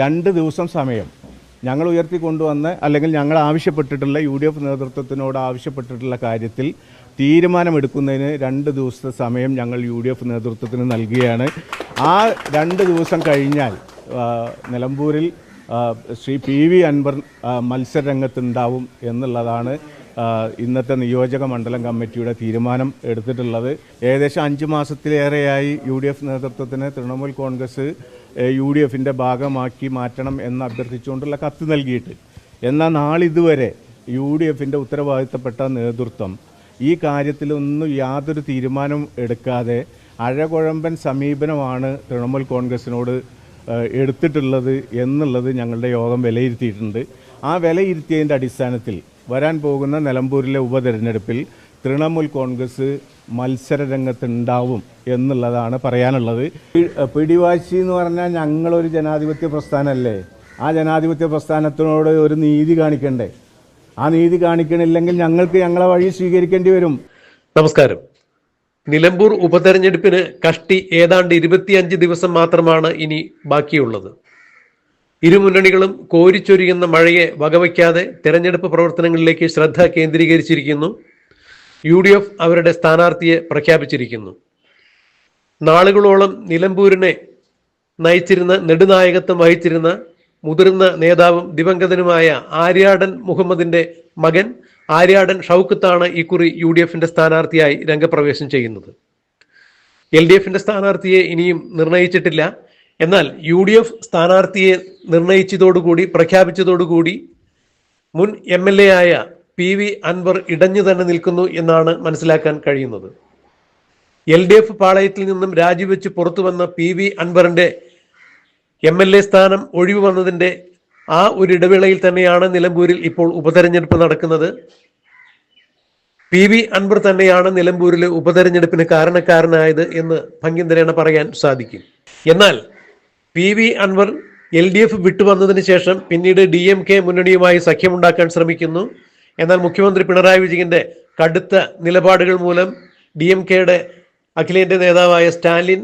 രണ്ട് ദിവസം സമയം. ഞങ്ങൾ ഉയർത്തി കൊണ്ടുവന്ന് അല്ലെങ്കിൽ ഞങ്ങൾ ആവശ്യപ്പെട്ടിട്ടുള്ള യു ഡി എഫ് നേതൃത്വത്തിനോട് ആവശ്യപ്പെട്ടിട്ടുള്ള കാര്യത്തിൽ തീരുമാനമെടുക്കുന്നതിന് രണ്ട് ദിവസത്തെ സമയം ഞങ്ങൾ യു ഡി എഫ് നേതൃത്വത്തിന് നൽകുകയാണ്. ആ രണ്ട് ദിവസം കഴിഞ്ഞാൽ നിലമ്പൂരിൽ ശ്രീ പി വി അൻവർ മത്സരരംഗത്തുണ്ടാവും എന്നുള്ളതാണ് ഇന്നത്തെ നിയോജക മണ്ഡലം കമ്മിറ്റിയുടെ തീരുമാനം എടുത്തിട്ടുള്ളത്. ഏകദേശം അഞ്ച് മാസത്തിലേറെയായി യു ഡി എഫ് നേതൃത്വത്തിന് തൃണമൂൽ കോൺഗ്രസ് യു ഡി എഫിന്റെ ഭാഗമാക്കി മാറ്റണം എന്ന് അഭ്യർത്ഥിച്ചുകൊണ്ടുള്ള കത്ത് നൽകിയിട്ട്. എന്നാൽ നാളിതുവരെ യു ഡി എഫിന്റെ ഉത്തരവാദിത്തപ്പെട്ട നേതൃത്വം ഈ കാര്യത്തിലൊന്നും യാതൊരു തീരുമാനവും എടുക്കാതെ അഴകുഴമ്പൻ സമീപനമാണ് തൃണമൂൽ കോൺഗ്രസിനോട് എടുത്തിട്ടുള്ളത് എന്നുള്ളത് ഞങ്ങളുടെ യോഗം വിലയിരുത്തിയിട്ടുണ്ട്. ആ വിലയിരുത്തിയതിന്റെ അടിസ്ഥാനത്തിൽ വരാൻ പോകുന്ന നിലമ്പൂരിലെ ഉപതെരഞ്ഞെടുപ്പിൽ തൃണമൂൽ കോൺഗ്രസ് മത്സര രംഗത്തുണ്ടാവും എന്നുള്ളതാണ് പറയാനുള്ളത്. പിടിവാശി എന്ന് പറഞ്ഞാൽ ഞങ്ങളൊരു ജനാധിപത്യ പ്രസ്ഥാനമല്ലേ ആ ജനാധിപത്യ പ്രസ്ഥാനത്തിനോട് ഒരു നീതി കാണിക്കണ്ടേ? ആ നീതി കാണിക്കണില്ലെങ്കിൽ ഞങ്ങൾക്ക് ഞങ്ങളെ വഴി സ്വീകരിക്കേണ്ടി വരും. നമസ്കാരം. നിലമ്പൂർ ഉപതെരഞ്ഞെടുപ്പിന് കഷ്ടി ഏതാണ്ട് ഇരുപത്തിയഞ്ച് ദിവസം മാത്രമാണ് ഇനി ബാക്കിയുള്ളത്. ഇരു മുന്നണികളും കോരിച്ചൊരിയുന്ന മഴയെ വകവയ്ക്കാതെ തെരഞ്ഞെടുപ്പ് പ്രവർത്തനങ്ങളിലേക്ക് ശ്രദ്ധ കേന്ദ്രീകരിച്ചിരിക്കുന്നു. യു ഡി എഫ് അവരുടെ സ്ഥാനാർത്ഥിയെ പ്രഖ്യാപിച്ചിരിക്കുന്നു. നാളുകളോളം നിലമ്പൂരിനെ നയിച്ചിരുന്ന നെടുനായകത്വം വഹിച്ചിരുന്ന മുതിർന്ന നേതാവും ദിവംഗതനുമായ ആര്യാടൻ മുഹമ്മദിന്റെ മകൻ ആര്യാടൻ ഷൗക്കത്താണ് ഇക്കുറി യു ഡി എഫിന്റെ സ്ഥാനാർത്ഥിയായി രംഗപ്രവേശം ചെയ്യുന്നത്. എൽ ഡി എഫിന്റെ സ്ഥാനാർത്ഥിയെ ഇനിയും നിർണയിച്ചിട്ടില്ല. എന്നാൽ യു ഡി എഫ് സ്ഥാനാർത്ഥിയെ നിർണയിച്ചതോടുകൂടി പ്രഖ്യാപിച്ചതോടുകൂടി മുൻ എം എൽ എ ആയ പി വി അൻവർ ഇടഞ്ഞു തന്നെ നിൽക്കുന്നു എന്നാണ് മനസ്സിലാക്കാൻ കഴിയുന്നത്. എൽ ഡി എഫ് പാളയത്തിൽ നിന്നും രാജിവെച്ച് പുറത്തു വന്ന പി വി അൻവറിന്റെ എം എൽ എ സ്ഥാനം ഒഴിവ് വന്നതിന്റെ ആ ഒരു ഇടവേളയിൽ തന്നെയാണ് നിലമ്പൂരിൽ ഇപ്പോൾ ഉപതെരഞ്ഞെടുപ്പ് നടക്കുന്നത്. പി വി അൻവർ തന്നെയാണ് നിലമ്പൂരിലെ ഉപതെരഞ്ഞെടുപ്പിന് കാരണക്കാരനായത് എന്ന് ഭംഗ്യന്തരേണ പറയാൻ സാധിക്കും. എന്നാൽ P V Anvar L D F വിട്ടുവന്നതിന് ശേഷം പിന്നീട് ഡി എം കെ മുന്നണിയുമായി സഖ്യമുണ്ടാക്കാൻ ശ്രമിക്കുന്നു. എന്നാൽ മുഖ്യമന്ത്രി പിണറായി വിജയന്റെ കടുത്ത നിലപാടുകൾ മൂലം ഡി എം കെയുടെ അഖിലേന്ത്യാ നേതാവായ സ്റ്റാലിൻ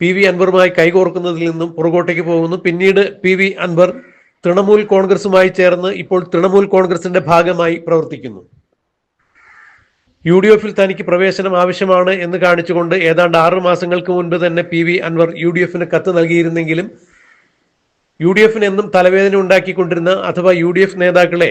പി വി അൻവറുമായി കൈകോർക്കുന്നതിൽ നിന്നും പുറകോട്ടേക്ക് പോകുന്നു. പിന്നീട് പി വി അൻവർ തൃണമൂൽ കോൺഗ്രസുമായി ചേർന്ന് ഇപ്പോൾ തൃണമൂൽ കോൺഗ്രസിന്റെ ഭാഗമായി പ്രവർത്തിക്കുന്നു. യു ഡി എഫിൽ തനിക്ക് പ്രവേശനം ആവശ്യമാണ് എന്ന് കാണിച്ചുകൊണ്ട് ഏതാണ്ട് ആറു മാസങ്ങൾക്ക് മുൻപ് തന്നെ P V Anvar U D എഫിന് കത്ത് നൽകിയിരുന്നെങ്കിലും യു ഡി എഫിന് എന്നും തലവേദന ഉണ്ടാക്കിക്കൊണ്ടിരുന്ന അഥവാ യു ഡി എഫ് നേതാക്കളെ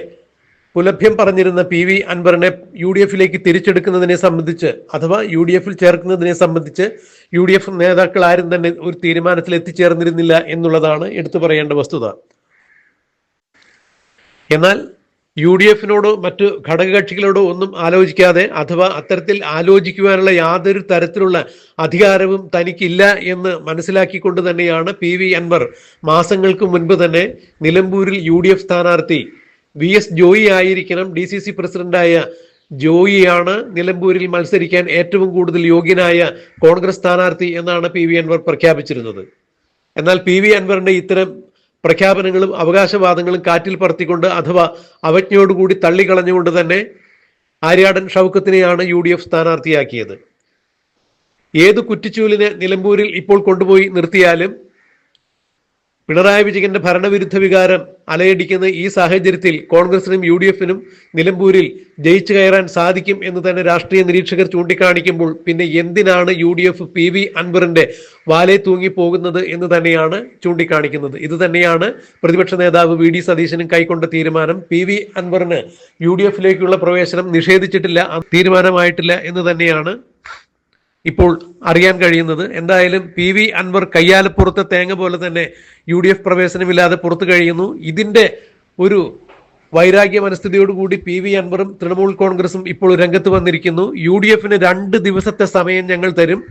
പുലഭ്യം പറഞ്ഞിരുന്ന പി വി അൻവറിനെ യു ഡി എഫിലേക്ക് തിരിച്ചെടുക്കുന്നതിനെ സംബന്ധിച്ച് അഥവാ യു ഡി എഫിൽ ചേർക്കുന്നതിനെ സംബന്ധിച്ച് യു ഡി എഫ് നേതാക്കൾ ആരും തന്നെ ഒരു തീരുമാനത്തിൽ എത്തിച്ചേർന്നിരുന്നില്ല എന്നുള്ളതാണ് എടുത്തു പറയേണ്ട വസ്തുത. എന്നാൽ യു ഡി എഫിനോടോ മറ്റു ഘടകകക്ഷികളോടോ ഒന്നും ആലോചിക്കാതെ അഥവാ അത്തരത്തിൽ ആലോചിക്കുവാനുള്ള യാതൊരു തരത്തിലുള്ള അധികാരവും തനിക്കില്ല എന്ന് മനസ്സിലാക്കിക്കൊണ്ട് തന്നെയാണ് പി വി അൻവർ മാസങ്ങൾക്ക് മുൻപ് തന്നെ നിലമ്പൂരിൽ യു ഡി എഫ് സ്ഥാനാർത്ഥി വി എസ് ജോയി ആയിരിക്കണം ഡി സി സി പ്രസിഡന്റായ ജോയിയാണ് നിലമ്പൂരിൽ മത്സരിക്കാൻ ഏറ്റവും കൂടുതൽ യോഗ്യനായ കോൺഗ്രസ് സ്ഥാനാർത്ഥി എന്നാണ് പി വി അൻവർ പ്രഖ്യാപിച്ചിരുന്നത്. എന്നാൽ പി വി അൻവറിന്റെ ഇത്തരം പ്രഖ്യാപനങ്ങളും അവകാശവാദങ്ങളും കാറ്റിൽ പറത്തിക്കൊണ്ട് അഥവാ അവജ്ഞയോടുകൂടി തള്ളിക്കളഞ്ഞുകൊണ്ട് തന്നെ ആര്യാടൻ ഷൗക്കത്തിനെയാണ് യു ഡി എഫ് സ്ഥാനാർത്ഥിയാക്കിയത്. ഏത് കുറ്റിച്ചൂലിനെ നിലമ്പൂരിൽ ഇപ്പോൾ കൊണ്ടുപോയി നിർത്തിയാലും പിണറായി വിജയന്റെ ഭരണവിരുദ്ധ വികാരം അലയടിക്കുന്ന ഈ സാഹചര്യത്തിൽ കോൺഗ്രസിനും യു ഡി എഫിനും നിലമ്പൂരിൽ ജയിച്ചു കയറാൻ സാധിക്കും എന്ന് തന്നെ രാഷ്ട്രീയ നിരീക്ഷകർ ചൂണ്ടിക്കാണിക്കുമ്പോൾ പിന്നെ എന്തിനാണ് U D F P V അൻവറിന്റെ വാലെ തൂങ്ങി പോകുന്നത് എന്ന് തന്നെയാണ് ചൂണ്ടിക്കാണിക്കുന്നത്. ഇത് തന്നെയാണ് പ്രതിപക്ഷ നേതാവ് വി ഡി സതീശനും കൈക്കൊണ്ട തീരുമാനം. പി വി അൻവറിന് യു ഡി എഫിലേക്കുള്ള പ്രവേശനം നിഷേധിച്ചിട്ടില്ല തീരുമാനമായിട്ടില്ല എന്ന് തന്നെയാണ് ഇപ്പോൾ അറിയാൻ കഴിയുന്നത് എന്തായാലും പി വി അൻവർ കയ്യാലപ്പുറത്തെ തേങ്ങ പോലെ തന്നെ യു ഡി എഫ് പ്രവേശനമില്ലാതെ പുറത്തു കഴിയുന്നു. ഇതിന്റെ ഒരു വൈരാഗ്യ മനസ്ഥിതിയോടുകൂടി പി വി അൻവറും തൃണമൂൽ കോൺഗ്രസും ഇപ്പോൾ രംഗത്ത് വന്നിരിക്കുന്നു. യു ഡി എഫിന് രണ്ട് ദിവസത്തെ സമയം ഞങ്ങൾ തരും.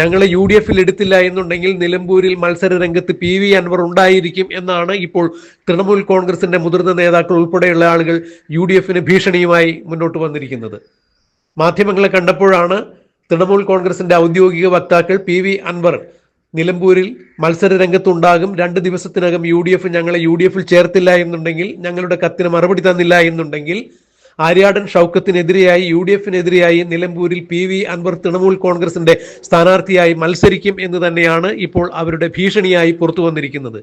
ഞങ്ങളെ യു ഡി എഫിൽ എടുത്തില്ല എന്നുണ്ടെങ്കിൽ നിലമ്പൂരിൽ മത്സര രംഗത്ത് പി വി അൻവർ ഉണ്ടായിരിക്കും എന്നാണ് ഇപ്പോൾ തൃണമൂൽ കോൺഗ്രസിന്റെ മുതിർന്ന നേതാക്കൾ ഉൾപ്പെടെയുള്ള ആളുകൾ യു ഡി എഫിന് ഭീഷണിയുമായി മുന്നോട്ട് വന്നിരിക്കുന്നത്. മാധ്യമങ്ങളെ കണ്ടപ്പോഴാണ് തൃണമൂൽ കോൺഗ്രസിന്റെ ഔദ്യോഗിക വക്താക്കൾ പി വി അൻവർ നിലമ്പൂരിൽ മത്സര രംഗത്തുണ്ടാകും രണ്ട് ദിവസത്തിനകം യു ഡി എഫ് ഞങ്ങളെ യു ഡി എഫിൽ ചേർത്തില്ല എന്നുണ്ടെങ്കിൽ ഞങ്ങളുടെ കത്തിന് മറുപടി തന്നില്ല എന്നുണ്ടെങ്കിൽ ആര്യാടൻ ഷൗക്കത്തിനെതിരെയായി യു ഡി എഫിനെതിരെയായി നിലമ്പൂരിൽ പി വി അൻവർ തൃണമൂൽ കോൺഗ്രസിന്റെ സ്ഥാനാർത്ഥിയായി മത്സരിക്കും എന്ന് തന്നെയാണ് ഇപ്പോൾ അവരുടെ ഭീഷണിയായി പുറത്തു വന്നിരിക്കുന്നത്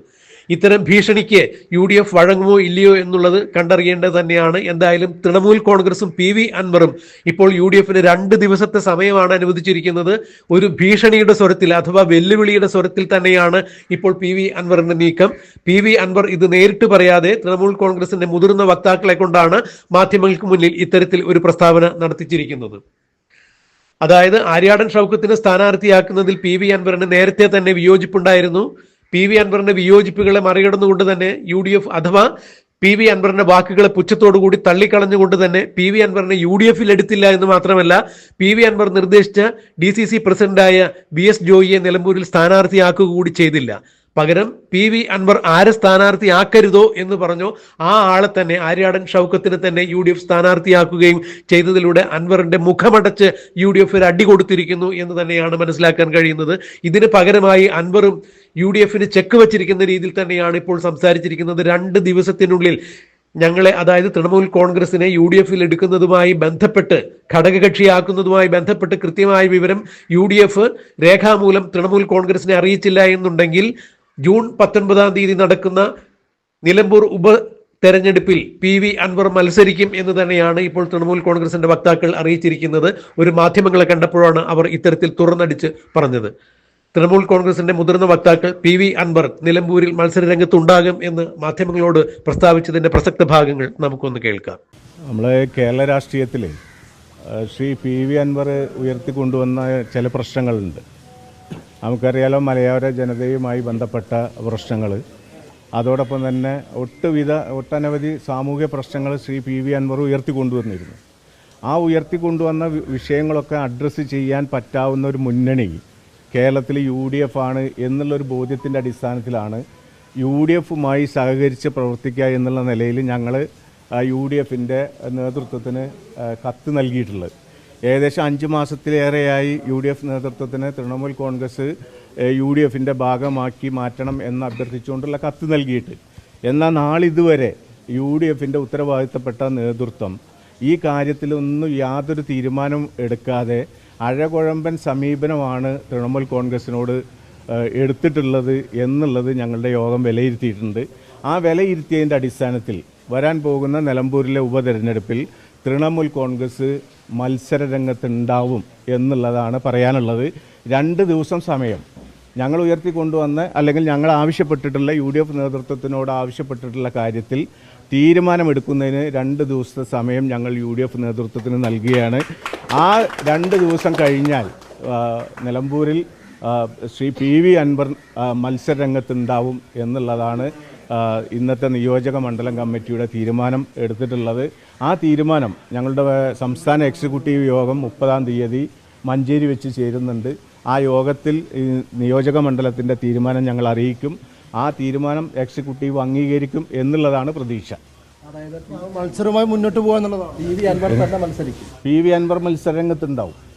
ഇത്തരം ഭീഷണിക്ക് യു ഡി എഫ് വഴങ്ങുമോ ഇല്ലയോ എന്നുള്ളത് കണ്ടറിയേണ്ടത് തന്നെയാണ്. എന്തായാലും തൃണമൂൽ കോൺഗ്രസും പി വി അൻവറും ഇപ്പോൾ യു ഡി എഫിന് രണ്ട് ദിവസത്തെ സമയമാണ് അനുവദിച്ചിരിക്കുന്നത്. ഒരു ഭീഷണിയുടെ സ്വരത്തിൽ അഥവാ വെല്ലുവിളിയുടെ സ്വരത്തിൽ തന്നെയാണ് ഇപ്പോൾ പി വി അൻവറിന്റെ നീക്കം. പി വി അൻവർ ഇത് നേരിട്ട് പറയാതെ തൃണമൂൽ കോൺഗ്രസിന്റെ മുതിർന്ന വക്താക്കളെ കൊണ്ടാണ് മാധ്യമങ്ങൾക്ക് മുന്നിൽ ഇത്തരത്തിൽ ഒരു പ്രസ്താവന നടത്തിച്ചിരിക്കുന്നത്. അതായത് ആര്യാടൻ ഷൗക്കത്തിനെ സ്ഥാനാർത്ഥിയാക്കുന്നതിൽ പി വി അൻവറിന് നേരത്തെ തന്നെ വിയോജിപ്പുണ്ടായിരുന്നു. പി വി അൻവറിന്റെ വിയോജിപ്പുകളെ മറികടന്നുകൊണ്ട് തന്നെ യു ഡി എഫ് അഥവാ പി വി അൻവറിന്റെ വാക്കുകളെ പുച്ഛത്തോടുകൂടി തള്ളിക്കളഞ്ഞുകൊണ്ട് തന്നെ പി വി അൻവറിനെ യു ഡി എഫിൽ എടുത്തില്ല എന്ന് മാത്രമല്ല പി വി അൻവർ നിർദ്ദേശിച്ച ഡി സി സി പ്രസിഡന്റായ ബി എസ് ജോയിയെ നിലമ്പൂരിൽ സ്ഥാനാർത്ഥിയാക്കുക കൂടി ചെയ്തില്ല. പകരം പി വി അൻവർ ആരെ സ്ഥാനാർത്ഥിയാക്കരുതോ എന്ന് പറഞ്ഞോ ആ ആളെ തന്നെ ആര്യാടൻ ഷൗക്കത്തിന് തന്നെ യു ഡി എഫ് സ്ഥാനാർത്ഥിയാക്കുകയും ചെയ്തതിലൂടെ അൻവറിന്റെ മുഖമടച്ച് യു ഡി എഫിൽ അടി കൊടുത്തിരിക്കുന്നു എന്ന് തന്നെയാണ് മനസ്സിലാക്കാൻ കഴിയുന്നത്. ഇതിന് പകരമായി അൻവറും യു ഡി എഫിന് ചെക്ക് വച്ചിരിക്കുന്ന രീതിയിൽ തന്നെയാണ് ഇപ്പോൾ സംസാരിച്ചിരിക്കുന്നത്. രണ്ട് ദിവസത്തിനുള്ളിൽ ഞങ്ങളെ അതായത് തൃണമൂൽ കോൺഗ്രസിനെ യു ഡി എഫിൽ എടുക്കുന്നതുമായി ബന്ധപ്പെട്ട് ഘടകകക്ഷിയാക്കുന്നതുമായി ബന്ധപ്പെട്ട് കൃത്യമായ വിവരം യു ഡി എഫ് രേഖാമൂലം തൃണമൂൽ കോൺഗ്രസിനെ അറിയിച്ചില്ല എന്നുണ്ടെങ്കിൽ ജൂൺ പത്തൊൻപതാം തീയതി നടക്കുന്ന നിലമ്പൂർ ഉപ തെരഞ്ഞെടുപ്പിൽ പി വി അൻവർ മത്സരിക്കും എന്ന് തന്നെയാണ് ഇപ്പോൾ തൃണമൂൽ കോൺഗ്രസിന്റെ വക്താക്കൾ അറിയിച്ചിരിക്കുന്നത്. ഒരു മാധ്യമങ്ങളെ കണ്ടപ്പോഴാണ് അവർ ഇത്തരത്തിൽ തുറന്നടിച്ച് പറഞ്ഞത്. തൃണമൂൽ കോൺഗ്രസിന്റെ മുതിർന്ന വക്താക്കൾ പി വി അൻവർ നിലമ്പൂരിൽ മത്സരരംഗത്തുണ്ടാകും എന്ന് മാധ്യമങ്ങളോട് പ്രസ്താവിച്ചതിന്റെ പ്രസക്ത ഭാഗങ്ങൾ നമുക്കൊന്ന് കേൾക്കാം. നമ്മളെ കേരള രാഷ്ട്രീയത്തിൽ ശ്രീ പി വി അൻവർ ഉയർത്തിക്കൊണ്ടുവന്ന ചില പ്രശ്നങ്ങളുണ്ട്. നമുക്കറിയാലോ മലയോര ജനതയുമായി ബന്ധപ്പെട്ട പ്രശ്നങ്ങൾ അതോടൊപ്പം തന്നെ ഒട്ടുവിധ ഒട്ടനവധി സാമൂഹ്യ പ്രശ്നങ്ങൾ ശ്രീ പി വി അൻവർ ഉയർത്തിക്കൊണ്ടുവന്നിരുന്നു. ആ ഉയർത്തിക്കൊണ്ടുവന്ന കൊണ്ടുവന്ന വിഷയങ്ങളൊക്കെ അഡ്രസ്സ് ചെയ്യാൻ പറ്റാവുന്ന ഒരു മുന്നണി കേരളത്തിൽ യു ഡി എഫ് ആണ് എന്നുള്ളൊരു ബോധ്യത്തിന്റെ അടിസ്ഥാനത്തിലാണ് യു ഡി എഫുമായി സഹകരിച്ച് പ്രവർത്തിക്കുക എന്നുള്ള നിലയിൽ ഞങ്ങൾ യു ഡി എഫിന്റെ നേതൃത്വത്തിന് കത്ത് നൽകിയിട്ടുള്ളത്. ഏകദേശം അഞ്ച് മാസത്തിലേറെയായി യു ഡി എഫ് നേതൃത്വത്തിന് തൃണമൂൽ കോൺഗ്രസ് യു ഡി എഫിന്റെ ഭാഗമാക്കി മാറ്റണം എന്ന് അഭ്യർത്ഥിച്ചുകൊണ്ടുള്ള കത്ത് നൽകിയിട്ട്. എന്നാൽ നാളിതുവരെ യു ഡി എഫിന്റെ ഉത്തരവാദിത്തപ്പെട്ട നേതൃത്വം ഈ കാര്യത്തിലൊന്നും യാതൊരു തീരുമാനം എടുക്കാതെ അഴകുഴമ്പൻ സമീപനമാണ് തൃണമൂൽ കോൺഗ്രസിനോട് എടുത്തിട്ടുള്ളത് എന്നുള്ളത് ഞങ്ങളുടെ യോഗം വിലയിരുത്തിയിട്ടുണ്ട്. ആ വിലയിരുത്തിയതിന്റെ അടിസ്ഥാനത്തിൽ വരാൻ പോകുന്ന നിലമ്പൂരിലെ ഉപതെരഞ്ഞെടുപ്പിൽ തൃണമൂൽ കോൺഗ്രസ് മത്സര രംഗത്തുണ്ടാവും എന്നുള്ളതാണ് പറയാനുള്ളത്. രണ്ട് ദിവസം സമയം. ഞങ്ങൾ ഉയർത്തിക്കൊണ്ടുവന്ന അല്ലെങ്കിൽ ഞങ്ങൾ ആവശ്യപ്പെട്ടിട്ടുള്ള യു ഡി എഫ് നേതൃത്വത്തിനോട് ആവശ്യപ്പെട്ടിട്ടുള്ള കാര്യത്തിൽ തീരുമാനമെടുക്കുന്നതിന് രണ്ട് ദിവസത്തെ സമയം ഞങ്ങൾ യു ഡി എഫ് നേതൃത്വത്തിന് നൽകുകയാണ്. ആ രണ്ട് ദിവസം കഴിഞ്ഞാൽ നിലമ്പൂരിൽ ശ്രീ പി വി അൻവർ മത്സരരംഗത്തുണ്ടാവും എന്നുള്ളതാണ് ഇന്നത്തെ നിയോജക മണ്ഡലം കമ്മിറ്റിയുടെ തീരുമാനം എടുത്തിട്ടുള്ളത്. ആ തീരുമാനം ഞങ്ങളുടെ സംസ്ഥാന എക്സിക്യൂട്ടീവ് യോഗം മുപ്പതാം തീയതി മഞ്ചേരി വെച്ച് ചേരുന്നുണ്ട്. ആ യോഗത്തിൽ നിയോജക മണ്ഡലത്തിന്റെ തീരുമാനം ഞങ്ങൾ അറിയിക്കും. ആ തീരുമാനം എക്സിക്യൂട്ടീവ് അംഗീകരിക്കും എന്നുള്ളതാണ് പ്രതീക്ഷ. മത്സരവുമായി മുന്നോട്ട് പോകുക എന്നുള്ളതാണ് പി വി അൻവർ മത്സരിക്കും. പി വി അൻവർ മത്സരരംഗത്തുണ്ടാവും.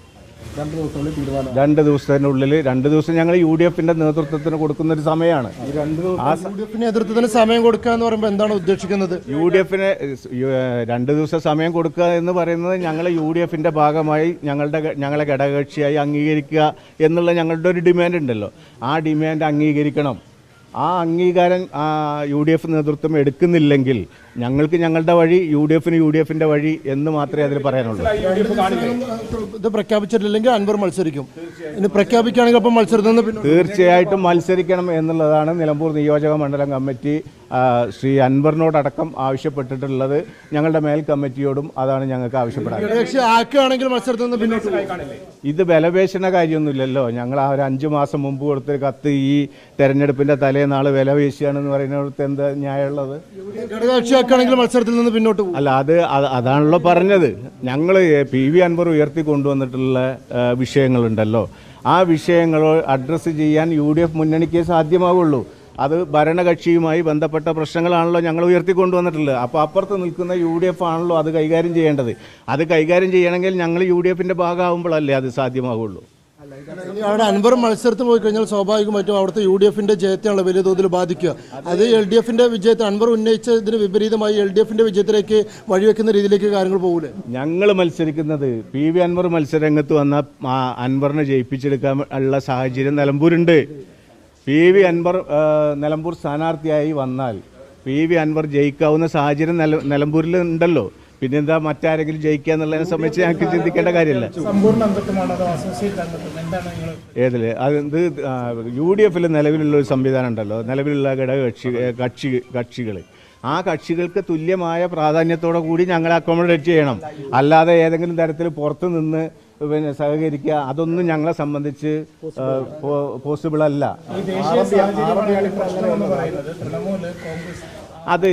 രണ്ട് ദിവസത്തിനുള്ളിൽ രണ്ട് ദിവസം ഞങ്ങൾ യു ഡി എഫിന്റെ നേതൃത്വത്തിന് കൊടുക്കുന്ന ഒരു സമയമാണ്. നേതൃത്വത്തിന് സമയം കൊടുക്കുക എന്ന് പറയുമ്പോൾ എന്താണ് ഉദ്ദേശിക്കുന്നത്? യു ഡി എഫിന് രണ്ട് ദിവസം സമയം കൊടുക്കുക എന്ന് പറയുന്നത് ഞങ്ങൾ യു ഡി എഫിന്റെ ഭാഗമായി ഞങ്ങളുടെ ഞങ്ങളെ ഘടകകക്ഷിയായി അംഗീകരിക്കുക എന്നുള്ള ഞങ്ങളുടെ ഒരു ഡിമാൻഡ് ഉണ്ടല്ലോ. ആ ഡിമാൻഡ് അംഗീകരിക്കണം. ആ അംഗീകാരം ആ, യു ഡി എഫ് നേതൃത്വം എടുക്കുന്നില്ലെങ്കിൽ ഞങ്ങൾക്ക് ഞങ്ങളുടെ വഴി യു ഡി എഫിന് യു ഡി എഫിന്റെ വഴി എന്ന് മാത്രമേ അതിൽ പറയാനുള്ളൂ. ഇത് പ്രഖ്യാപിച്ചിട്ടില്ലെങ്കിൽ അൻവർ മത്സരിക്കും. ഇനി പ്രഖ്യാപിക്കുകയാണെങ്കിൽ അപ്പം മത്സരത്തിൽ തീർച്ചയായിട്ടും മത്സരിക്കണം എന്നുള്ളതാണ് നിലമ്പൂർ നിയോജക മണ്ഡലം കമ്മിറ്റി ശ്രീ അൻവറിനോടക്കം ആവശ്യപ്പെട്ടിട്ടുള്ളത്. ഞങ്ങളുടെ മേൽ കമ്മിറ്റിയോടും അതാണ് ഞങ്ങൾക്ക് ആവശ്യപ്പെടാൻ നിന്ന് ഇത് ബലപേശന കാര്യമൊന്നുമില്ലല്ലോ. ഞങ്ങൾ ആ ഒരു അഞ്ച് മാസം മുമ്പ് കൊടുത്തൊരു കത്ത് ഈ തെരഞ്ഞെടുപ്പിന്റെ തലേനാൾ വില വീശിയാണെന്ന് പറയുന്നിടത്ത് എന്താ ന്യായമുള്ളത്? ഘടകകക്ഷിയാക്കുകയാണെങ്കിൽ മത്സരത്തിൽ നിന്ന് പിന്നോട്ട് പോകും. അല്ല അത് അത് അതാണല്ലോ പറഞ്ഞത്. ഞങ്ങൾ പി വി അൻവർ ഉയർത്തി കൊണ്ടുവന്നിട്ടുള്ള വിഷയങ്ങളുണ്ടല്ലോ. ആ വിഷയങ്ങൾ അഡ്രസ്സ് ചെയ്യാൻ യു ഡി എഫ് മുന്നണിക്ക് സാധ്യമാവുള്ളൂ. അത് ഭരണകക്ഷിയുമായി ബന്ധപ്പെട്ട പ്രശ്നങ്ങളാണല്ലോ ഞങ്ങൾ ഉയർത്തി കൊണ്ടുവന്നിട്ടുള്ളത്. അപ്പോൾ അപ്പുറത്ത് നിൽക്കുന്ന യു ഡി എഫ് ആണല്ലോ അത് കൈകാര്യം ചെയ്യേണ്ടത്. അത് കൈകാര്യം ചെയ്യണമെങ്കിൽ ഞങ്ങൾ യു ഡി എഫിന്റെ ഭാഗമാകുമ്പോഴല്ലേ അത് സാധ്യമാകുള്ളൂ അവിടെ അൻവർ മത്സരത്തിൽ പോയി കഴിഞ്ഞാൽ സ്വാഭാവികമായിട്ടും അവിടുത്തെ യു ഡി എഫിന്റെ ജയത്തെയാണ് വലിയ തോതിൽ ബാധിക്കുക. അത് എൽ ഡി എഫിന്റെ വിജയത്തെ അൻവർ ഉന്നയിച്ചതിന് വിപരീതമായി എൽ ഡി എഫിന്റെ വിജയത്തിലേക്ക് വഴിവെക്കുന്ന രീതിയിലേക്ക് കാര്യങ്ങൾ പോകൂലേ? ഞങ്ങൾ മത്സരിക്കുന്നത് പി വി അൻവർ മത്സരരംഗത്ത് വന്ന അൻവറിനെ ജയിപ്പിച്ചെടുക്കാൻ ഉള്ള സാഹചര്യം നിലമ്പൂരുണ്ട്. പി വി അൻവർ നിലമ്പൂർ സ്ഥാനാർത്ഥിയായി വന്നാൽ പി വി അൻവർ ജയിക്കാവുന്ന സാഹചര്യം നില നിലമ്പൂരിൽ ഉണ്ടല്ലോ. പിന്നെന്താ മറ്റാരെങ്കിലും ജയിക്കുക എന്നുള്ളതിനെ സംബന്ധിച്ച് ഞങ്ങൾക്ക് ചിന്തിക്കേണ്ട കാര്യമില്ല. ഏതിൽ? അതോ യു ഡി എഫിൽ നിലവിലുള്ള ഒരു സംവിധാനം ഉണ്ടല്ലോ. നിലവിലുള്ള ഘടകകക്ഷി കക്ഷി കക്ഷികൾ ആ കക്ഷികൾക്ക് തുല്യമായ പ്രാധാന്യത്തോടെ കൂടി ഞങ്ങൾ അക്കോമഡേറ്റ് ചെയ്യണം. അല്ലാതെ ഏതെങ്കിലും തരത്തിൽ പുറത്ത് നിന്ന് പിന്നെ സഹകരിക്കുക അതൊന്നും ഞങ്ങളെ സംബന്ധിച്ച് പോസിബിൾ അല്ല. അത്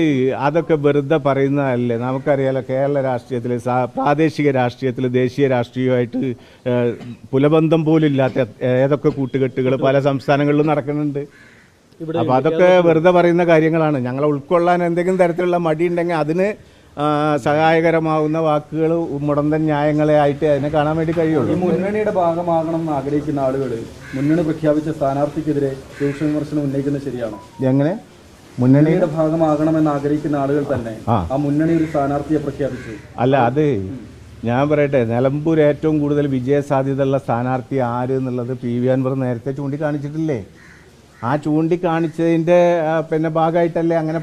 അതൊക്കെ വെറുതെ പറയുന്നതല്ലേ? നമുക്കറിയാലോ കേരള രാഷ്ട്രീയത്തിൽ പ്രാദേശിക രാഷ്ട്രീയത്തിൽ ദേശീയ രാഷ്ട്രീയമായിട്ട് പുലബന്ധം പോലും ഇല്ലാത്ത ഏതൊക്കെ കൂട്ടുകെട്ടുകൾ പല സംസ്ഥാനങ്ങളിലും നടക്കുന്നുണ്ട്. അപ്പം അതൊക്കെ വെറുതെ പറയുന്ന കാര്യങ്ങളാണ്. ഞങ്ങളെ ഉൾക്കൊള്ളാൻ എന്തെങ്കിലും തരത്തിലുള്ള മടി ഉണ്ടെങ്കിൽ അതിന് സഹായകരമാവുന്ന വാക്കുകൾ മുടന്തൻ ന്യായങ്ങളെ ആയിട്ട് അതിനെ കാണാൻ വേണ്ടി കഴിയുള്ളൂ. ഈ മുന്നണിയുടെ ഭാഗമാകണം എന്ന് ആഗ്രഹിക്കുന്ന ആളുകൾ മുന്നണി പ്രഖ്യാപിച്ച സ്ഥാനാർത്ഥിക്കെതിരെ രൂക്ഷ വിമർശനം ഉന്നയിക്കുന്നത് ശരിയാണോ? എങ്ങനെ? മുന്നണിയുടെ ഭാഗമാകണമെന്ന് ആഗ്രഹിക്കുന്ന ആളുകൾ തന്നെ ആ. മുന്നണി ഒരു സ്ഥാനാർത്ഥിയെ പ്രഖ്യാപിച്ചു. അല്ല അത് ഞാൻ പറയട്ടെ നിലമ്പൂർ ഏറ്റവും കൂടുതൽ വിജയസാധ്യത ഉള്ള സ്ഥാനാർത്ഥി ആര് എന്നുള്ളത് പി വി അൻവർ നേരത്തെ ചൂണ്ടിക്കാണിച്ചിട്ടില്ലേ? ആ ചൂണ്ടിക്കാണിച്ചതിന്റെ പിന്നെ ഭാഗമായിട്ടല്ലേ അങ്ങനെ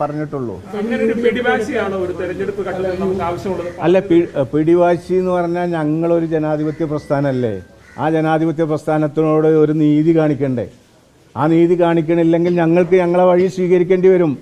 പറഞ്ഞിട്ടുള്ളൂ. അങ്ങനെ ഒരു പിടിവാശിയാണോ ഒരു തെരഞ്ഞെടുപ്പ് ഘട്ടത്തിൽ നമുക്ക് ആവശ്യമുള്ളത്? അല്ല പിടിവാശി എന്ന് പറഞ്ഞാൽ ഞങ്ങളൊരു ജനാധിപത്യ പ്രസ്ഥാനമല്ലേ ആ ജനാധിപത്യ പ്രസ്ഥാനത്തിനോട് ഒരു നീതി കാണിക്കണ്ടേ? ആ നീതി കാണിക്കണില്ലെങ്കിൽ ഞങ്ങൾക്ക് ഞങ്ങളെ വഴി സ്വീകരിക്കേണ്ടി വരും.